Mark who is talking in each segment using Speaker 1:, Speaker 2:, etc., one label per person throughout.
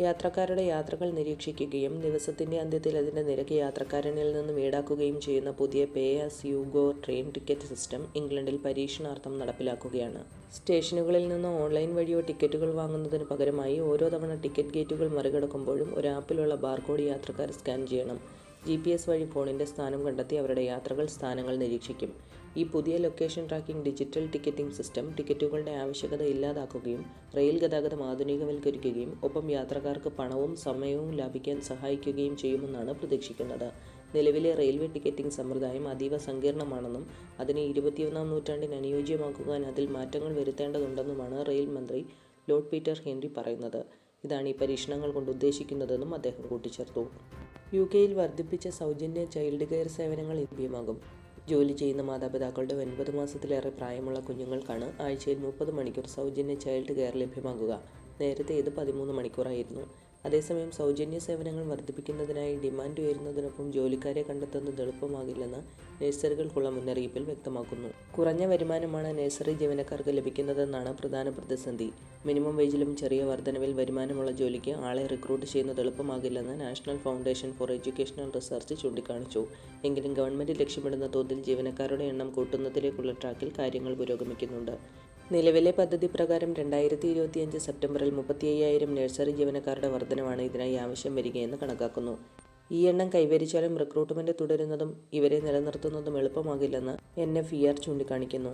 Speaker 1: യാത്രക്കാരുടെ യാത്രകൾ നിരീക്ഷിക്കുകയും ദിവസത്തിന്റെ അന്ത്യത്തിൽ അതിന്റെ നിരക്ക് യാത്രക്കാരനിൽ നിന്നും ഈടാക്കുകയും ചെയ്യുന്ന പുതിയ pay as you go train ticket system ഇംഗ്ലണ്ടിൽ പരീക്ഷണാർത്ഥം നടപ്പിലാക്കുകയാണ്. സ്റ്റേഷനുകളിൽ നിന്ന് ഓൺലൈൻ വഴിയോ ടിക്കറ്റുകൾ വാങ്ങുന്നതിന് പകരമായി ഓരോ തവണ ടിക്കറ്റ് ഗേറ്റുകൾ മറികടക്കുമ്പോഴും ഒരു ആപ്പിലുള്ള ബാർകോഡ് യാത്രക്കാർ സ്കാൻ ചെയ്യണം. ജി പി എസ് വഴി ഫോണിന്റെ സ്ഥാനം കണ്ടെത്തി അവരുടെ യാത്രകൾ സ്ഥാനങ്ങൾ നിരീക്ഷിക്കും. ഈ പുതിയ location tracking digital ticketing system ടിക്കറ്റുകളുടെ ആവശ്യകത ഇല്ലാതാക്കുകയും റെയിൽ ഗതാഗതം ആധുനികവൽക്കരിക്കുകയും ഒപ്പം യാത്രക്കാർക്ക് പണവും സമയവും ലാഭിക്കാൻ സഹായിക്കുകയും ചെയ്യുമെന്നാണ് പ്രതീക്ഷിക്കുന്നത്. നിലവിലെ റെയിൽവേ ടിക്കറ്റിംഗ് സമ്പ്രദായം അതീവ സങ്കീർണമാണെന്നും അതിനെ ഇരുപത്തിയൊന്നാം നൂറ്റാണ്ടിന് അനുയോജ്യമാക്കുവാൻ അതിൽ മാറ്റങ്ങൾ വരുത്തേണ്ടതുണ്ടെന്നുമാണ് റെയിൽ മന്ത്രി ലോർഡ് പീറ്റർ ഹെൻറി പറയുന്നത്. ഇതാണ് ഈ പരീക്ഷണങ്ങൾ കൊണ്ട് ഉദ്ദേശിക്കുന്നതെന്നും അദ്ദേഹം കൂട്ടിച്ചേർത്തു. യു കെയിൽ വർദ്ധിപ്പിച്ച സൗജന്യ ചൈൽഡ് കെയർ സേവനങ്ങൾ ലഭ്യമാകും. ജോലി ചെയ്യുന്ന മാതാപിതാക്കളുടെ ഒൻപത് മാസത്തിലേറെ പ്രായമുള്ള കുഞ്ഞുങ്ങൾക്കാണ് ആഴ്ചയിൽ മുപ്പത് മണിക്കൂർ സൗജന്യ ചൈൽഡ് കെയർ ലഭ്യമാകുക. നേരത്തെ ഇത് പതിമൂന്ന് മണിക്കൂറായിരുന്നു. അതേസമയം സൗജന്യ സേവനങ്ങൾ വർദ്ധിപ്പിക്കുന്നതിനായി ഡിമാൻഡ് ഉയരുന്നതിനൊപ്പം ജോലിക്കാരെ കണ്ടെത്തുന്നത് എളുപ്പമാകില്ലെന്ന് നഴ്സറികൾക്കുള്ള മുന്നറിയിപ്പിൽ വ്യക്തമാക്കുന്നു. കുറഞ്ഞ വരുമാനമാണ് നഴ്സറി ജീവനക്കാർക്ക് ലഭിക്കുന്നതെന്നാണ് പ്രധാന പ്രതിസന്ധി. മിനിമം വേജിലും ചെറിയ വർധനവിൽ വരുമാനമുള്ള ജോലിക്ക് ആളെ റിക്രൂട്ട് ചെയ്യുന്നത് എളുപ്പമാകില്ലെന്ന് National Foundation for Educational Research ചൂണ്ടിക്കാണിച്ചു. എങ്കിലും ഗവൺമെന്റ് ലക്ഷ്യമിടുന്ന തോതിൽ ജീവനക്കാരുടെ എണ്ണം കൂട്ടുന്നതിലേക്കുള്ള ട്രാക്കിൽ കാര്യങ്ങൾ പുരോഗമിക്കുന്നുണ്ട്. നിലവിലെ പദ്ധതി പ്രകാരം രണ്ടായിരത്തി ഇരുപത്തിയഞ്ച് സെപ്റ്റംബറിൽ മുപ്പത്തി അയ്യായിരം നഴ്സറി ജീവനക്കാരുടെ വർധനമാണ് ഇതിനായി ആവശ്യം വരികയെന്ന് കണക്കാക്കുന്നു. ഈ എണ്ണം കൈവരിച്ചാലും റിക്രൂട്ട്മെന്റ് തുടരുന്നതും ഇവരെ നിലനിർത്തുന്നതും എളുപ്പമാകില്ലെന്ന് എൻ എഫ് ഇ ആർ ചൂണ്ടിക്കാണിക്കുന്നു.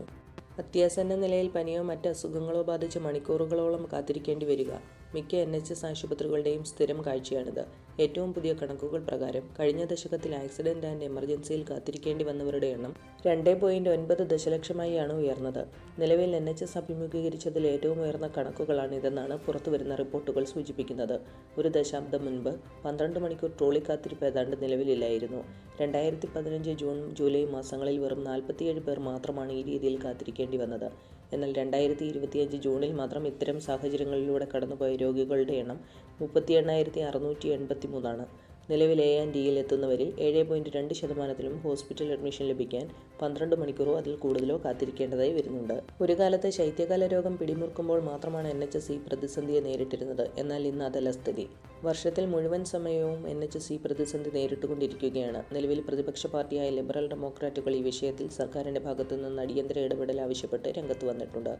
Speaker 1: അത്യാസന്ന നിലയിൽ പനിയോ മറ്റ് അസുഖങ്ങളോ ബാധിച്ച് മണിക്കൂറുകളോളം കാത്തിരിക്കേണ്ടി വരിക. മിക്ക എൻ എച്ച് എസ് ആശുപത്രികളുടെയും സ്ഥിരം കാഴ്ചയാണിത്. ഏറ്റവും പുതിയ കണക്കുകൾ പ്രകാരം കഴിഞ്ഞ ദശകത്തിൽ ആക്സിഡന്റ് ആൻഡ് എമർജൻസിയിൽ കാത്തിരിക്കേണ്ടി വന്നവരുടെ എണ്ണം രണ്ട് പോയിന്റ് ഒൻപത് ദശലക്ഷമായാണ് ഉയർന്നത്. നിലവിൽ എൻ എച്ച് എസ് അഭിമുഖീകരിച്ചതിൽ ഏറ്റവും ഉയർന്ന കണക്കുകളാണിതെന്നാണ് പുറത്തുവരുന്ന റിപ്പോർട്ടുകൾ സൂചിപ്പിക്കുന്നത്. ഒരു ദശാബ്ദം മുൻപ് പന്ത്രണ്ട് മണിക്കൂർ ട്രോളി കാത്തിരിപ്പ് ഏതാണ്ട് നിലവിലില്ലായിരുന്നു. രണ്ടായിരത്തി പതിനഞ്ച് ജൂൺ ജൂലൈ മാസങ്ങളിൽ വെറും നാൽപ്പത്തിയേഴ് പേർ മാത്രമാണ് ഈ രീതിയിൽ കാത്തിരിക്കേണ്ടി വന്നത്. എന്നാൽ രണ്ടായിരത്തി ഇരുപത്തിയഞ്ച് ജൂണിൽ മാത്രം ഇത്തരം സാഹചര്യങ്ങളിലൂടെ കടന്നുപോയ രോഗികളുടെ എണ്ണം മുപ്പത്തി എണ്ണായിരത്തി അറുന്നൂറ്റി എൺപത്തി മൂന്നാണ് നിലവിൽ എ ആൻഡ് ഡിയിൽ എത്തുന്നവരിൽ ഏഴ് പോയിന്റ് രണ്ട് ശതമാനത്തിലും ഹോസ്പിറ്റൽ അഡ്മിഷൻ ലഭിക്കാൻ പന്ത്രണ്ട് മണിക്കൂറോ അതിൽ കൂടുതലോ കാത്തിരിക്കേണ്ടതായി വരുന്നുണ്ട്. ഒരു കാലത്ത് ശൈത്യകാല രോഗം പിടിമുറുക്കുമ്പോൾ മാത്രമാണ് എൻ എച്ച് എസ് ഈ പ്രതിസന്ധിയെ നേരിട്ടിരുന്നത്. എന്നാൽ ഇന്ന് അതല്ല സ്ഥിതി. വർഷത്തിൽ മുഴുവൻ സമയവും എൻ എച്ച് എസ് ഈ പ്രതിസന്ധി നേരിട്ടുകൊണ്ടിരിക്കുകയാണ്. നിലവിൽ പ്രതിപക്ഷ പാർട്ടിയായ ലിബറൽ ഡെമോക്രാറ്റുകൾ ഈ വിഷയത്തിൽ സർക്കാരിന്റെ ഭാഗത്തു നിന്ന് അടിയന്തര ഇടപെടൽ ആവശ്യപ്പെട്ട് രംഗത്ത് വന്നിട്ടുണ്ട്.